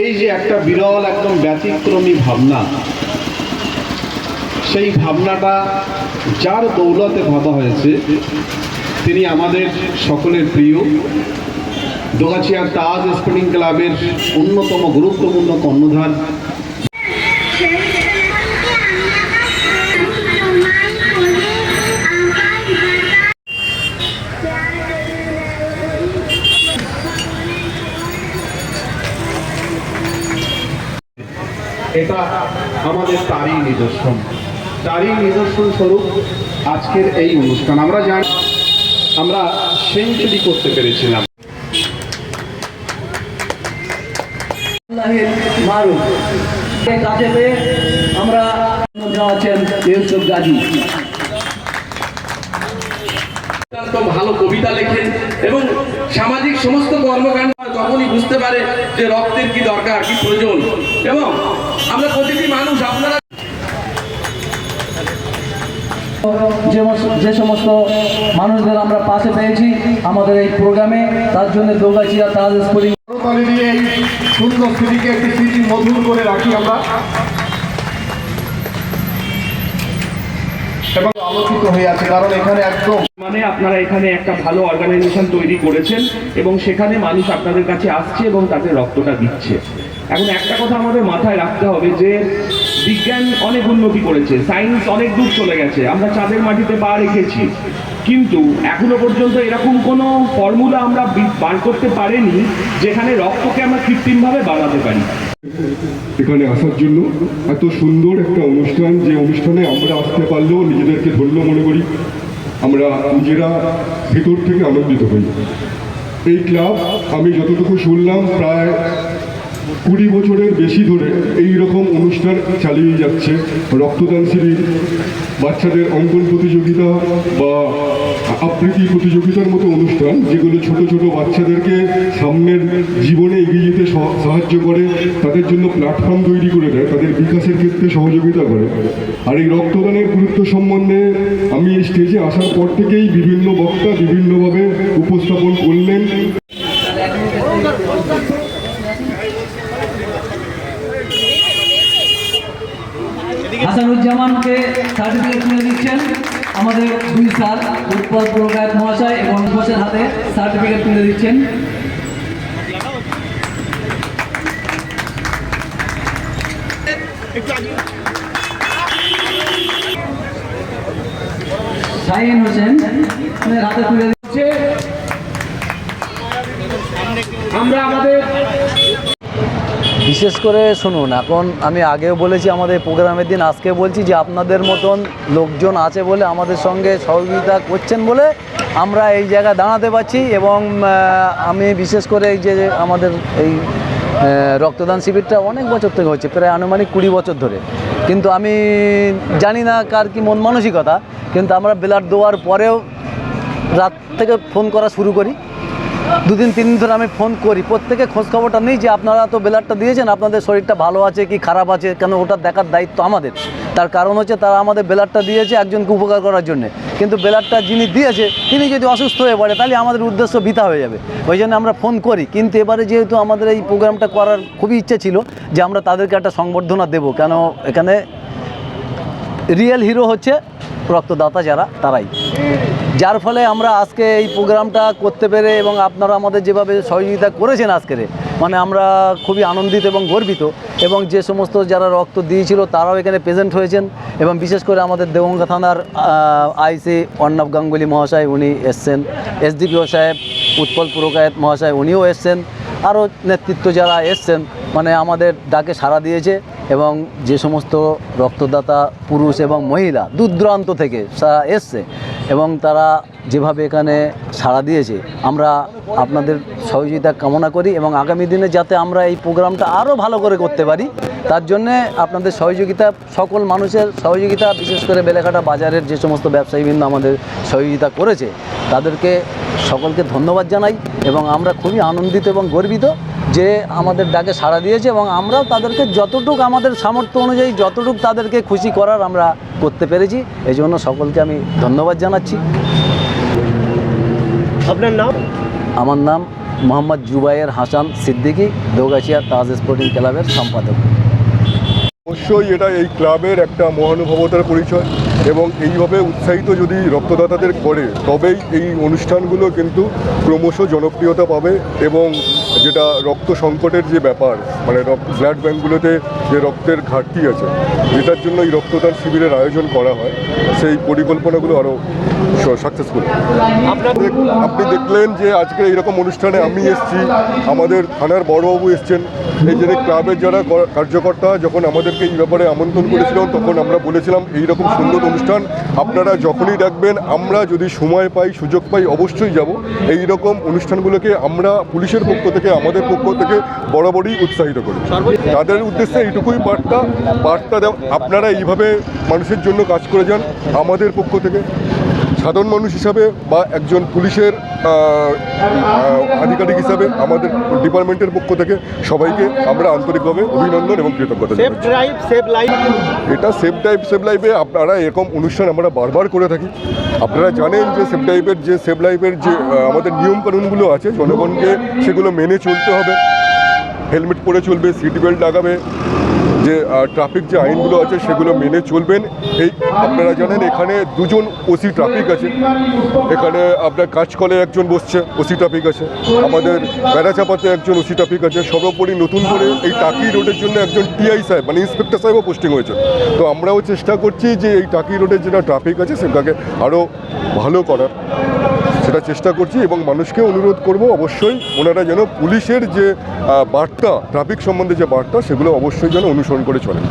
এই যে একটা বিরল, একদম ব্যতিক্রমী ভাবনা, সেই ভাবনাটা যার দৌলতে ভাবা হয়েছে, তিনি আমাদের সকলের প্রিয়। দোগাছিয়ার তাজ স্পোর্টিং ক্লাবের অন্যতম গুরুত্বপূর্ণ কর্ণধার আমাদের তারই নিদর্শন। তারই নিদর্শন স্বরূপ আজকের এই অনুষ্ঠান। আমরা জানি, আমরা সেঞ্চুরি করতে পেরেছিলাম। আমরা আছেন ইউসুফ গাজী। অত্যন্ত ভালো কবিতা লেখেন এবং সামাজিক সমস্ত কর্মকাণ্ড তখনই বুঝতে পারে যে রক্তের কি দরকার কি প্রয়োজন। এবং আমরা প্রতিটি মানুষ আপনারা যে সমস্ত মানুষদের আমরা পাশে পেয়েছি আমাদের এই প্রোগ্রামে তার জন্য দোগাছিয়া তাজ করতালি সুন্দর স্মৃতিকে একটি স্মৃতি মধুর করে রাখি আমরা। এবং আলোকিত হয়ে আছে, কারণ এখানে একদম মানে আপনারা এখানে একটা ভালো অর্গানাইজেশন তৈরি করেছেন এবং সেখানে মানুষ আপনাদের কাছে আসছে এবং তাদের রক্তটা দিচ্ছে। এখন একটা কথা আমাদের মাথায় রাখতে হবে যে বিজ্ঞান অনেক উন্নতি করেছে সায়েন্স অনেক দূর চলে গেছে, আমরা চাঁদের মাটিতে পা রেখেছি। কিন্তু এখনও পর্যন্ত এরকম কোনো ফর্মুলা আমরা বার করতে পারিনি যেখানে রক্তকে আমরা কৃত্রিমভাবে বাড়াতে পারি। এখানে আসার জন্য এত সুন্দর একটা অনুষ্ঠান, যে অনুষ্ঠানে আমরা আসতে পারলেও নিজেদেরকে ধন্য মনে করি। আমরা নিজেরা ভেতর থেকে আনন্দিত হই। এই ক্লাব আমি যতটুকু শুনলাম, প্রায় কুড়ি বছরের বেশি ধরে এই রকম অনুষ্ঠান চালিয়ে যাচ্ছে। রক্তদান শিবির, বাচ্চাদের অঙ্কন প্রতিযোগিতা বা আবৃত্তি প্রতিযোগিতার মতো অনুষ্ঠান, যেগুলো ছোট ছোট বাচ্চাদেরকে সামনের জীবনে এগিয়ে যেতে সাহায্য করে, তাদের জন্য প্ল্যাটফর্ম তৈরি করে দেয়, তাদের বিকাশের ক্ষেত্রে সহযোগিতা করে। আর এই রক্তদানের গুরুত্ব সম্বন্ধে আমি এই স্টেজে আসার পর থেকেই বিভিন্ন বক্তা বিভিন্নভাবে উপস্থাপন করলেন। হাসানুজ্জামানকে সার্টিফিকেট তুলে দিচ্ছেন আমাদের দুই স্যার উৎপল পুরকায়ত মহাশয় এবং ঘোষের হাতে সার্টিফিকেট তুলে দিচ্ছেন। শাহিন হোসেন হাতে তুলে দিচ্ছে। আমরা আমাদের বিশেষ করে শুনুন, এখন আমি আগেও বলেছি আমাদের প্রোগ্রামের দিন, আজকে বলছি যে আপনাদের মতন লোকজন আছে বলে আমাদের সঙ্গে সহযোগিতা করছেন বলে আমরা এই জায়গায় দাঁড়াতে পারছি এবং আমি বিশেষ করে এই যে আমাদের এই রক্তদান শিবিরটা অনেক বছর থেকে হচ্ছে, প্রায় আনুমানিক কুড়ি বছর ধরে। কিন্তু আমি জানি না কার কি মন মানসিকতা, কিন্তু আমরা ব্লাড দেওয়ার পরেও রাত থেকে ফোন করা শুরু করি। দুদিন, তিন দিন ধরে আমি ফোন করি। প্রত্যেকে খোঁজ খবরটা নেই যে আপনারা তো ব্লাডটা দিয়েছেন, আপনাদের শরীরটা ভালো আছে কি খারাপ আছে, কেন ওটা দেখার দায়িত্ব আমাদের? তার কারণ হচ্ছে তারা আমাদের ব্লাডটা দিয়েছে একজনকে উপকার করার জন্য। কিন্তু ব্লাডটা যিনি দিয়েছে, তিনি যদি অসুস্থ হয়ে পড়ে, তাহলে আমাদের উদ্দেশ্য বৃথা হয়ে যাবে। ওই জন্য আমরা ফোন করি। কিন্তু এবারে যেহেতু আমাদের এই প্রোগ্রামটা করার খুবই ইচ্ছে ছিল যে আমরা তাদেরকে একটা সংবর্ধনা দেবো। কেন এখানে রিয়েল হিরো হচ্ছে রক্তদাতা যারা, তারাই। যার ফলে আমরা আজকে এই প্রোগ্রামটা করতে পেরে এবং আপনারা আমাদের যেভাবে সহযোগিতা করেছেন আজকের মানে আমরা খুবই আনন্দিত এবং গর্বিত। এবং যে সমস্ত যারা রক্ত দিয়েছিল, তারাও এখানে প্রেজেন্ট হয়েছেন। এবং বিশেষ করে আমাদের দেবঙ্গা থানার আইসি অর্ণব গাঙ্গুলি মহাশয়, উনি এসছেন। এসডিপিও সাহেব, উৎপল পুরকায়েত মহাশয়, উনিও এসছেন। আরও নেতৃত্ব যারা এসছেন মানে আমাদের ডাকে সাড়া দিয়েছে এবং যে সমস্ত রক্তদাতা পুরুষ এবং মহিলা দূর দূরান্ত থেকে এসছে এবং তারা যেভাবে এখানে সাড়া দিয়েছে, আমরা আপনাদের সহযোগিতা কামনা করি এবং আগামী দিনে যাতে আমরা এই প্রোগ্রামটা আরও ভালো করে করতে পারি, তার জন্যে আপনাদের সহযোগিতা, সকল মানুষের সহযোগিতা, বিশেষ করে বেলেঘাটা বাজারের যে সমস্ত ব্যবসায়ীবৃন্দ আমাদের সহযোগিতা করেছে, তাদেরকে সকলকে ধন্যবাদ জানাই এবং আমরা খুবই আনন্দিত এবং গর্বিত যে আমাদের ডাকে সাড়া দিয়েছে এবং আমরাও তাদেরকে যতটুক আমাদের সামর্থ্য অনুযায়ী, যতটুকু তাদেরকে খুশি করার আমরা করতে পেরেছি এই জন্য সকলকে আমি ধন্যবাদ জানাচ্ছি। আপনার নাম? আমার নাম মোহাম্মদ জুবাইর হাসান সিদ্দিকী দোগাছিয়া তাজ স্পোর্টিং ক্লাবের সম্পাদক। অবশ্যই এটা এই ক্লাবের একটা মহানুভবতার পরিচয় এবং এইভাবে উৎসাহিত যদি রক্তদাতাদের করে তবেই এই অনুষ্ঠানগুলো কিন্তু ক্রমশ জনপ্রিয়তা পাবে এবং যেটা রক্ত সংকটের যে ব্যাপার মানে ব্লাড ব্যাঙ্কগুলোতে যে রক্তের ঘাটতি আছে যেটার জন্য এই রক্তদান শিবিরের আয়োজন করা হয়। সেই পরিকল্পনাগুলো আরও সাকসেসফুল আপনি দেখলেন যে আজকে এইরকম অনুষ্ঠানে আমি এসেছি, আমাদের থানার বড়বাবু এসছেন, এই যে ক্লাবের যারা কার্যকর্তা, যখন আমাদেরকে এই ব্যাপারে আমন্ত্রণ করেছিলাম তখন আমরা বলেছিলাম এই রকম সুন্দর অনুষ্ঠান আপনারা যখনই ডাকবেন আমরা যদি সময় পাই, সুযোগ পাই, অবশ্যই যাব। এই রকম অনুষ্ঠানগুলোকে আমরা পুলিশের পক্ষ থেকে আমাদের পক্ষ থেকে বরাবরই উৎসাহিত করি। তাদের উদ্দেশ্যে এইটুকুই বার্তা বার্তা আপনারা এইভাবে মানুষের জন্য কাজ করে যান, আমাদের পক্ষ থেকে। সাধারণ মানুষ হিসাবে বা একজন পুলিশের আধিকারিক হিসাবে আমাদের ডিপার্টমেন্টের পক্ষ থেকে সবাইকে আমরা আন্তরিকভাবে অভিনন্দন এবং কৃতজ্ঞতা। এটা সেফ ড্রাইভ সেভ লাইফে আপনারা এরকম অনুষ্ঠান আমরা বারবার করে থাকি। আপনারা জানেন যে সেফ ড্রাইভের যে সেভ লাইফের যে আমাদের নিয়মকানুনগুলো আছে জনগণকে সেগুলো মেনে চলতে হবে। হেলমেট পরে চলবে সিট বেল্ট লাগাবে, যে ট্রাফিক যে আইনগুলো আছে সেগুলো মেনে চলবেন। এই আপনারা জানেন এখানে দুজন ওসি ট্রাফিক আছে। এখানে আপনার কাজকলে একজন বসছে ওসি ট্রাফিক আছে। আমাদের বেড়াচাপাতে একজন ওসি ট্রাফিক আছে। সর্বোপরি নতুন করে এই টাকি রোডের জন্য একজন টিআই সাহেব মানে ইন্সপেক্টর সাহেবও পোস্টিং হয়েছে তো আমরাও চেষ্টা করছি যে এই টাকি রোডের যেটা ট্রাফিক আছে সেটাকে আরও ভালো করার। সেটা চেষ্টা করছি এবং মানুষকে অনুরোধ করব অবশ্যই ওনারা যেন পুলিশের যে বার্তা, ট্রাফিক সম্বন্ধে যে বার্তা, সেগুলো অবশ্যই যেন অনুসরণ করে চলেন।